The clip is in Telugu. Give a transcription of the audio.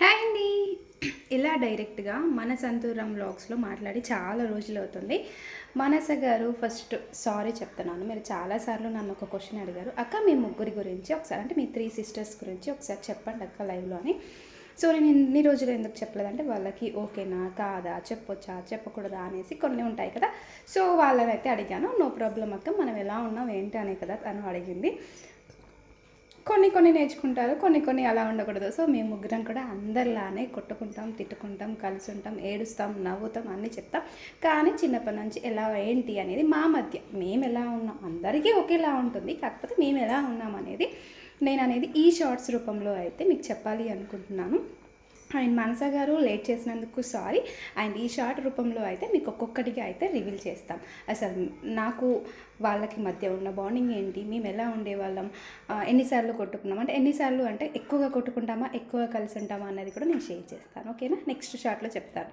హాయ్ అండి. ఇలా డైరెక్ట్గా మన సంతూరం బ్లాగ్స్లో మాట్లాడి చాలా రోజులు అవుతుంది. మనస గారు ఫస్ట్ సారీ చెప్తున్నాను. మీరు చాలాసార్లు నన్ను ఒక క్వశ్చన్ అడిగారు. అక్క మీ ముగ్గురి గురించి ఒకసారి అంటే మీ త్రీ సిస్టర్స్ గురించి ఒకసారి చెప్పండి అక్క లైవ్లో అని. సో నేను ఇన్ని రోజులు ఎందుకు చెప్పలేదంటే వాళ్ళకి ఓకేనా కాదా చెప్పొచ్చా చెప్పకూడదా అనేసి కొన్ని ఉంటాయి కదా. సో వాళ్ళనైతే అడిగాను. నో ప్రాబ్లం అక్క మనం ఎలా ఉన్నాం ఏంటి అనే కదా తను అడిగింది. కొన్ని కొన్ని నేర్చుకుంటారు కొన్ని కొన్ని అలా ఉండకూడదు. సో మేము ముగ్గురం కూడా అందరిలానే కొట్టుకుంటాం తిట్టుకుంటాం కలిసి ఉంటాం ఏడుస్తాం నవ్వుతాం అన్నీ చెప్తాం. కానీ చిన్నప్పటి నుంచి ఎలా ఏంటి అనేది మా మధ్య మేము ఎలా ఉన్నాం అందరికీ ఒకేలా ఉంటుంది. కాకపోతే మేము ఎలా ఉన్నాం అనేది నేను అనేది ఈ షార్ట్స్ రూపంలో అయితే మీకు చెప్పాలి అనుకుంటున్నాను. అండ్ మనస గారు లేట్ చేసినందుకు సారీ. అండ్ ఈ షార్ట్ రూపంలో అయితే మీకు ఒక్కొక్కటిగా అయితే రివీల్ చేస్తాం. అసలు నాకు వాళ్ళకి మధ్య ఉన్న బాండింగ్ ఏంటి? మేము ఎలా ఉండేవాళ్ళం? ఎన్నిసార్లు కొట్టుకున్నాం? అంటే ఎన్నిసార్లు అంటే ఎక్కువగా కొట్టుకుంటామా? ఎక్కువగా కలిసి ఉంటామా? అనేది కూడా నేను షేర్ చేస్తాను. ఓకేనా? నెక్స్ట్ షార్ట్లో చెప్తాను.